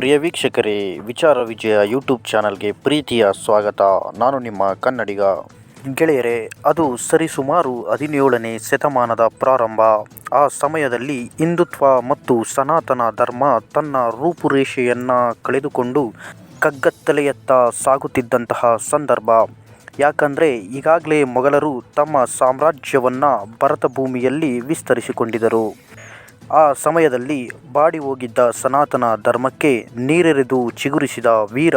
ಪ್ರಿಯ ವೀಕ್ಷಕರೇ, ವಿಚಾರ ವಿಜಯ ಯೂಟ್ಯೂಬ್ ಚಾನಲ್ಗೆ ಪ್ರೀತಿಯ ಸ್ವಾಗತ. ನಾನು ನಿಮ್ಮ ಕನ್ನಡಿಗ. ಗೆಳೆಯರೇ, ಅದು ಸರಿಸುಮಾರು ಹದಿನೇಳನೇ ಶತಮಾನದ ಪ್ರಾರಂಭ. ಆ ಸಮಯದಲ್ಲಿ ಹಿಂದುತ್ವ ಮತ್ತು ಸನಾತನ ಧರ್ಮ ತನ್ನ ರೂಪುರೇಷೆಯನ್ನು ಕಳೆದುಕೊಂಡು ಕಗ್ಗತ್ತಲೆಯತ್ತ ಸಾಗುತ್ತಿದ್ದಂತಹ ಸಂದರ್ಭ. ಯಾಕಂದರೆ, ಈಗಾಗಲೇ ಮೊಘಲರು ತಮ್ಮ ಸಾಮ್ರಾಜ್ಯವನ್ನು ಭರತಭೂಮಿಯಲ್ಲಿ ವಿಸ್ತರಿಸಿಕೊಂಡಿದ್ದರು. ಆ ಸಮಯದಲ್ಲಿ ಬಾಡಿ ಹೋಗಿದ್ದ ಸನಾತನ ಧರ್ಮಕ್ಕೆ ನೀರೆರೆದು ಚಿಗುರಿಸಿದ ವೀರ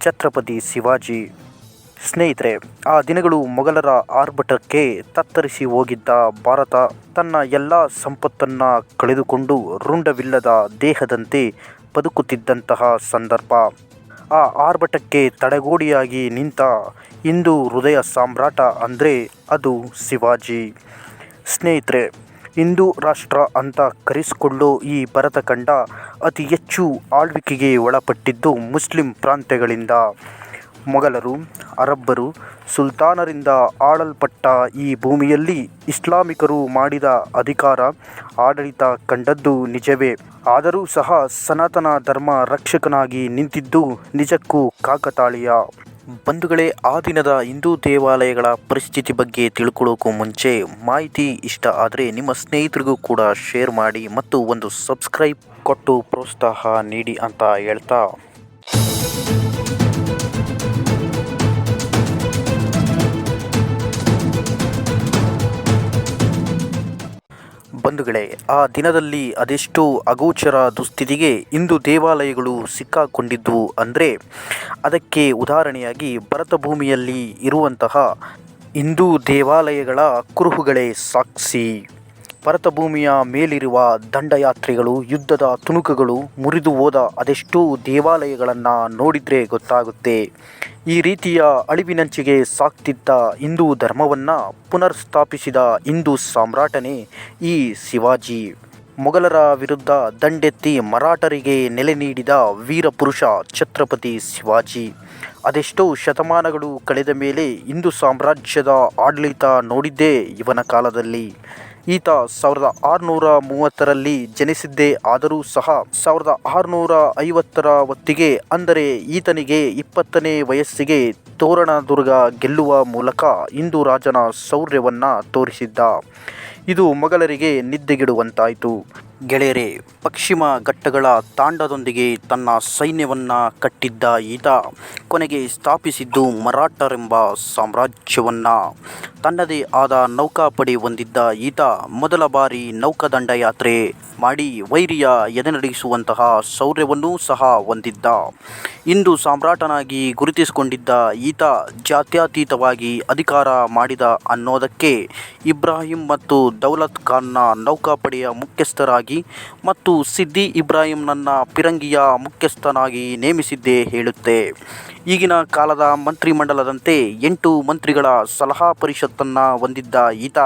ಛತ್ರಪತಿ ಶಿವಾಜಿ. ಸ್ನೇಹಿತರೆ, ಆ ದಿನಗಳು ಮೊಘಲರ ಆರ್ಭಟಕ್ಕೆ ತತ್ತರಿಸಿ ಹೋಗಿದ್ದ ಭಾರತ ತನ್ನ ಎಲ್ಲ ಸಂಪತ್ತನ್ನು ಕಳೆದುಕೊಂಡು ರುಂಡವಿಲ್ಲದ ದೇಹದಂತೆ ಬದುಕುತ್ತಿದ್ದಂತಹ ಸಂದರ್ಭ. ಆ ಆರ್ಭಟಕ್ಕೆ ತಡೆಗೋಡಿಯಾಗಿ ನಿಂತ ಹಿಂದೂ ಹೃದಯ ಸಾಮ್ರಾಟ ಅಂದರೆ ಅದು ಶಿವಾಜಿ. ಸ್ನೇಹಿತರೆ ಹಿಂದೂ ರಾಷ್ಟ್ರ ಅಂತ ಕರೆಸಿಕೊಳ್ಳೋ ಈ ಭರತಖಂಡ ಅತಿ ಹೆಚ್ಚು ಆಳ್ವಿಕೆಗೆ ಒಳಪಟ್ಟಿದ್ದು ಮುಸ್ಲಿಂ ಪ್ರಾಂತ್ಯಗಳಿಂದ. ಮೊಘಲರು, ಅರಬ್ಬರು, ಸುಲ್ತಾನರಿಂದ ಆಳಲ್ಪಟ್ಟ ಈ ಭೂಮಿಯಲ್ಲಿ ಇಸ್ಲಾಮಿಕರು ಮಾಡಿದ ಅಧಿಕಾರ ಆಡಳಿತ ಕಂಡದ್ದು ನಿಜವೇ. ಆದರೂ ಸಹ ಸನಾತನ ಧರ್ಮ ರಕ್ಷಕನಾಗಿ ನಿಂತಿದ್ದು ನಿಜಕ್ಕೂ ಕಾಕತಾಳೀಯ. ಬಂಧುಗಳೇ, ಆ ದಿನದ ಹಿಂದೂ ದೇವಾಲಯಗಳ ಪರಿಸ್ಥಿತಿ ಬಗ್ಗೆ ತಿಳ್ಕೊಳ್ಳೋಕ್ಕೂ ಮುಂಚೆ ಮಾಹಿತಿ ಇಷ್ಟ ಆದರೆ ನಿಮ್ಮ ಸ್ನೇಹಿತರಿಗೂ ಕೂಡ ಶೇರ್ ಮಾಡಿ ಮತ್ತು ಒಂದು ಸಬ್ಸ್ಕ್ರೈಬ್ ಕೊಟ್ಟು ಪ್ರೋತ್ಸಾಹ ನೀಡಿ ಅಂತ ಹೇಳ್ತಾ ಬಂಧುಗಳೇ, ಆ ದಿನದಲ್ಲಿ ಅದೆಷ್ಟೋ ಅಗೋಚರ ದುಸ್ಥಿತಿಗೆ ಇಂದು ದೇವಾಲಯಗಳು ಸಿಕ್ಕಾಕೊಂಡಿದ್ದು ಅಂದರೆ, ಅದಕ್ಕೆ ಉದಾಹರಣೆಯಾಗಿ ಭರತ ಭೂಮಿಯಲ್ಲಿ ಇರುವಂತಹ ಹಿಂದೂ ದೇವಾಲಯಗಳ ಕುರುಹುಗಳೇ ಸಾಕ್ಷಿ. ಭರತ ಭೂಮಿಯ ಮೇಲಿರುವ ದಂಡಯಾತ್ರೆಗಳು, ಯುದ್ಧದ ತುಣುಕುಗಳು ಮುರಿದು ಹೋದ ಅದೆಷ್ಟೋ ದೇವಾಲಯಗಳನ್ನು ನೋಡಿದರೆ ಗೊತ್ತಾಗುತ್ತೆ. ಈ ರೀತಿಯ ಅಳಿವಿನಂಚಿಗೆ ಸಾಕ್ತಿದ್ದ ಹಿಂದೂ ಧರ್ಮವನ್ನು ಪುನರ್ ಸ್ಥಾಪಿಸಿದ ಹಿಂದೂ ಸಾಮ್ರಾಟನೇ ಈ ಶಿವಾಜಿ. ಮೊಘಲರ ವಿರುದ್ಧ ದಂಡೆತ್ತಿ ಮರಾಠರಿಗೆ ನೆಲೆ ನೀಡಿದ ವೀರಪುರುಷ ಛತ್ರಪತಿ ಶಿವಾಜಿ. ಅದೆಷ್ಟೋ ಶತಮಾನಗಳು ಕಳೆದ ಮೇಲೆ ಹಿಂದೂ ಸಾಮ್ರಾಜ್ಯದ ಆಡಳಿತ ನೋಡಿದ್ದೇ ಇವನ ಕಾಲದಲ್ಲಿ. ಈತ ಸಾವಿರದ ಆರುನೂರ ಮೂವತ್ತರಲ್ಲಿ ಜನಿಸಿದ್ದೇ ಆದರೂ ಸಹ ಸಾವಿರದ ಆರುನೂರ ಐವತ್ತರ ಹೊತ್ತಿಗೆ, ಅಂದರೆ ಈತನಿಗೆ ಇಪ್ಪತ್ತನೇ ವಯಸ್ಸಿಗೆ ತೋರಣದುರ್ಗ ಗೆಲ್ಲುವ ಮೂಲಕ ಹಿಂದೂ ರಾಜನ ಶೌರ್ಯವನ್ನು ತೋರಿಸಿದ್ದ. ಇದು ಮೊಘಲರಿಗೆ ನಿದ್ದೆಗೆಡುವಂತಾಯಿತು. ಗೆಳೆಯರೇ, ಪಶ್ಚಿಮ ಘಟ್ಟಗಳ ತಾಂಡದೊಂದಿಗೆ ತನ್ನ ಸೈನ್ಯವನ್ನು ಕಟ್ಟಿದ್ದ ಈತ ಕೊನೆಗೆ ಸ್ಥಾಪಿಸಿದ್ದು ಮರಾಠರೆಂಬ ಸಾಮ್ರಾಜ್ಯವನ್ನು. ತನ್ನದೇ ಆದ ನೌಕಾಪಡೆ ಹೊಂದಿದ್ದ ಈತ ಮೊದಲ ಬಾರಿ ನೌಕಾದಂಡ ಯಾತ್ರೆ ಮಾಡಿ ವೈರಿಯ ಎದೆನಡೆಸುವಂತಹ ಶೌರ್ಯವನ್ನೂ ಸಹ ಹೊಂದಿದ್ದ. ಇಂದು ಸಾಮ್ರಾಟನಾಗಿ ಗುರುತಿಸಿಕೊಂಡಿದ್ದ ಈತ ಜಾತ್ಯತೀತವಾಗಿ ಅಧಿಕಾರ ಮಾಡಿದ ಅನ್ನೋದಕ್ಕೆ ಇಬ್ರಾಹಿಂ ಮತ್ತು ದೌಲತ್ ಖಾನ್ನ ನೌಕಾಪಡೆಯ ಮುಖ್ಯಸ್ಥರಾಗಿ ಮತ್ತು ಸಿದ್ದಿ ಇಬ್ರಾಹಿಂನನ್ನ ಪಿರಂಗಿಯ ಮುಖ್ಯಸ್ಥನಾಗಿ ನೇಮಿಸಿದ್ದೇ ಹೇಳುತ್ತೆ. ಈಗಿನ ಕಾಲದ ಮಂತ್ರಿಮಂಡಲದಂತೆ ಎಂಟು ಮಂತ್ರಿಗಳ ಸಲಹಾ ಪರಿಷತ್ತನ್ನು ಹೊಂದಿದ್ದ ಈತ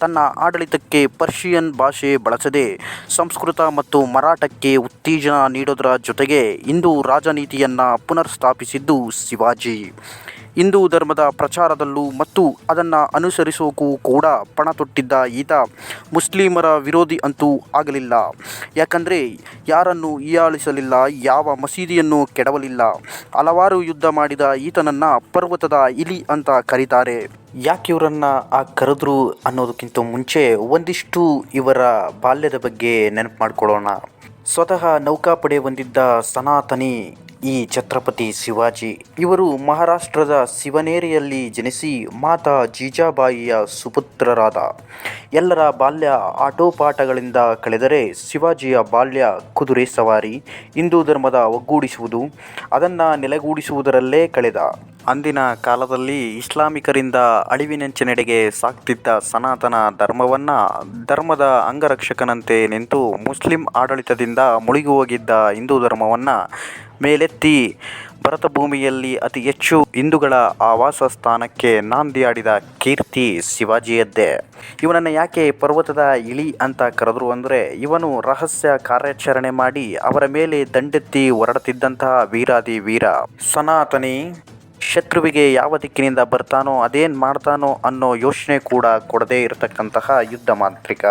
ತನ್ನ ಆಡಳಿತಕ್ಕೆ ಪರ್ಷಿಯನ್ ಭಾಷೆ ಬಳಸದೆ ಸಂಸ್ಕೃತ ಮತ್ತು ಮರಾಠಕ್ಕೆ ಉತ್ತೇಜನ ನೀಡೋದರ ಜೊತೆಗೆ ಹಿಂದೂ ರಾಜನೀತಿಯನ್ನು ಪುನರ್ ಸ್ಥಾಪಿಸಿದ್ದು ಶಿವಾಜಿ. ಹಿಂದೂ ಧರ್ಮದ ಪ್ರಚಾರದಲ್ಲೂ ಮತ್ತು ಅದನ್ನು ಅನುಸರಿಸೋಕ್ಕೂ ಕೂಡ ಪಣ ತೊಟ್ಟಿದ್ದ ಈತ ಮುಸ್ಲಿಮರ ವಿರೋಧಿ ಅಂತೂ ಆಗಲಿಲ್ಲ. ಯಾಕಂದರೆ ಯಾರನ್ನು ಹೀಯಾಳಿಸಲಿಲ್ಲ, ಯಾವ ಮಸೀದಿಯನ್ನು ಕೆಡವಲಿಲ್ಲ. ಹಲವಾರು ಯುದ್ಧ ಮಾಡಿದ ಈತನನ್ನು ಪರ್ವತದ ಇಲಿ ಅಂತ ಕರೀತಾರೆ. ಯಾಕೆ ಇವರನ್ನು ಆ ಕರೆದ್ರು ಅನ್ನೋದಕ್ಕಿಂತ ಮುಂಚೆ ಒಂದಿಷ್ಟು ಇವರ ಬಾಲ್ಯದ ಬಗ್ಗೆ ನೆನಪು ಮಾಡಿಕೊಳ್ಳೋಣ. ಸ್ವತಃ ನೌಕಾಪಡೆ ಹೊಂದಿದ್ದ ಸನಾತನಿ ಈ ಛತ್ರಪತಿ ಶಿವಾಜಿ ಇವರು ಮಹಾರಾಷ್ಟ್ರದ ಶಿವನೇರಿಯಲ್ಲಿ ಜನಿಸಿ ಮಾತಾ ಜೀಜಾಬಾಯಿಯ ಸುಪುತ್ರರಾದ. ಎಲ್ಲರ ಬಾಲ್ಯ ಆಟೋಪಾಠಗಳಿಂದ ಕಳೆದರೆ ಶಿವಾಜಿಯ ಬಾಲ್ಯ ಕುದುರೆ ಸವಾರಿ, ಹಿಂದೂ ಧರ್ಮದ ಒಗ್ಗೂಡಿಸುವುದು, ಅದನ್ನು ನೆಲೆಗೂಡಿಸುವುದರಲ್ಲೇ ಕಳೆದ. ಅಂದಿನ ಕಾಲದಲ್ಲಿ ಇಸ್ಲಾಮಿಕರಿಂದ ಅಳಿವಿನಂಚಿನೆಡೆಗೆ ಸಾಕ್ತಿದ್ದ ಸನಾತನ ಧರ್ಮವನ್ನು ಧರ್ಮದ ಅಂಗರಕ್ಷಕನಂತೆ ನಿಂತು ಮುಸ್ಲಿಂ ಆಡಳಿತದಿಂದ ಮುಳುಗಿ ಹೋಗಿದ್ದ ಹಿಂದೂ ಧರ್ಮವನ್ನು ಮೇಲೆತ್ತಿ ಭರತ ಭೂಮಿಯಲ್ಲಿ ಅತಿ ಹೆಚ್ಚು ಹಿಂದೂಗಳ ಆವಾಸ ಸ್ಥಾನಕ್ಕೆ ನಾಂದಿಯಾಡಿದ ಕೀರ್ತಿ ಶಿವಾಜಿಯದ್ದೇ. ಇವನನ್ನು ಯಾಕೆ ಪರ್ವತದ ಇಳಿ ಅಂತ ಕರೆದ್ರು ಅಂದರೆ, ಇವನು ರಹಸ್ಯ ಕಾರ್ಯಾಚರಣೆ ಮಾಡಿ ಅವರ ಮೇಲೆ ದಂಡೆತ್ತಿ ಹೊರಡುತ್ತಿದ್ದಂತಹ ವೀರಾದಿ ವೀರ. ಸನಾತನಿ ಶತ್ರುವಿಗೆ ಯಾವ ದಿಕ್ಕಿನಿಂದ ಬರ್ತಾನೋ ಅದೇನು ಮಾಡ್ತಾನೋ ಅನ್ನೋ ಯೋಚನೆ ಕೂಡ ಕೊಡದೇ ಇರತಕ್ಕಂತಹ ಯುದ್ಧ ಮಾಂತ್ರಿಕ.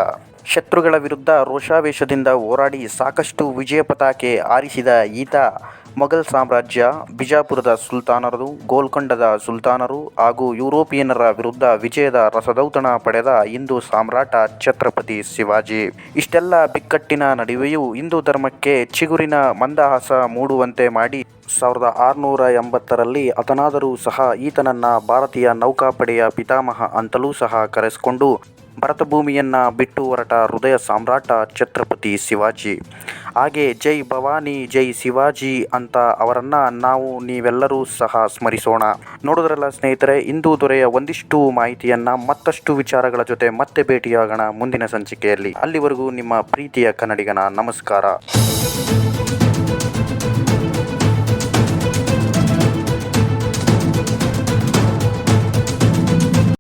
ಶತ್ರುಗಳ ವಿರುದ್ಧ ರೋಷಾವೇಶದಿಂದ ಹೋರಾಡಿ ಸಾಕಷ್ಟು ವಿಜಯ ಪತಾಕೆ ಹಾರಿಸಿದ ಈತ ಮೊಘಲ್ ಸಾಮ್ರಾಜ್ಯ, ಬಿಜಾಪುರದ ಸುಲ್ತಾನರು, ಗೋಲ್ಕೊಂಡದ ಸುಲ್ತಾನರು ಹಾಗೂ ಯುರೋಪಿಯನ್ನರ ವಿರುದ್ಧ ವಿಜಯದ ರಸದೌತಣ ಪಡೆದ ಹಿಂದೂ ಸಾಮ್ರಾಟ ಛತ್ರಪತಿ ಶಿವಾಜಿ. ಇಷ್ಟೆಲ್ಲ ಬಿಕ್ಕಟ್ಟಿನ ನಡುವೆಯೂ ಹಿಂದೂ ಧರ್ಮಕ್ಕೆ ಚಿಗುರಿನ ಮಂದಹಾಸ ಮೂಡುವಂತೆ ಮಾಡಿ ಸಾವಿರದ ಆರುನೂರ ಎಂಬತ್ತರಲ್ಲಿ ಆತನಾದರೂ ಸಹ ಈತನನ್ನು ಭಾರತೀಯ ನೌಕಾಪಡೆಯ ಪಿತಾಮಹ ಅಂತಲೂ ಸಹ ಕರೆಸಿಕೊಂಡು ಭರತಭೂಮಿಯನ್ನು ಬಿಟ್ಟು ಹೊರಟ ಹೃದಯ ಸಾಮ್ರಾಟ ಛತ್ರಪತಿ ಶಿವಾಜಿ. ಹಾಗೆ ಜೈ ಭವಾನಿ, ಜೈ ಶಿವಾಜಿ ಅಂತ ಅವರನ್ನು ನಾವು ನೀವೆಲ್ಲರೂ ಸಹ ಸ್ಮರಿಸೋಣ. ನೋಡಿದ್ರಲ್ಲ ಸ್ನೇಹಿತರೆ, ಇಂದು ದೊರೆಯ ಒಂದಿಷ್ಟು ಮಾಹಿತಿಯನ್ನು ಮತ್ತಷ್ಟು ವಿಚಾರಗಳ ಜೊತೆ ಮತ್ತೆ ಭೇಟಿಯಾಗೋಣ ಮುಂದಿನ ಸಂಚಿಕೆಯಲ್ಲಿ. ಅಲ್ಲಿವರೆಗೂ ನಿಮ್ಮ ಪ್ರೀತಿಯ ಕನ್ನಡಿಗನ ನಮಸ್ಕಾರ.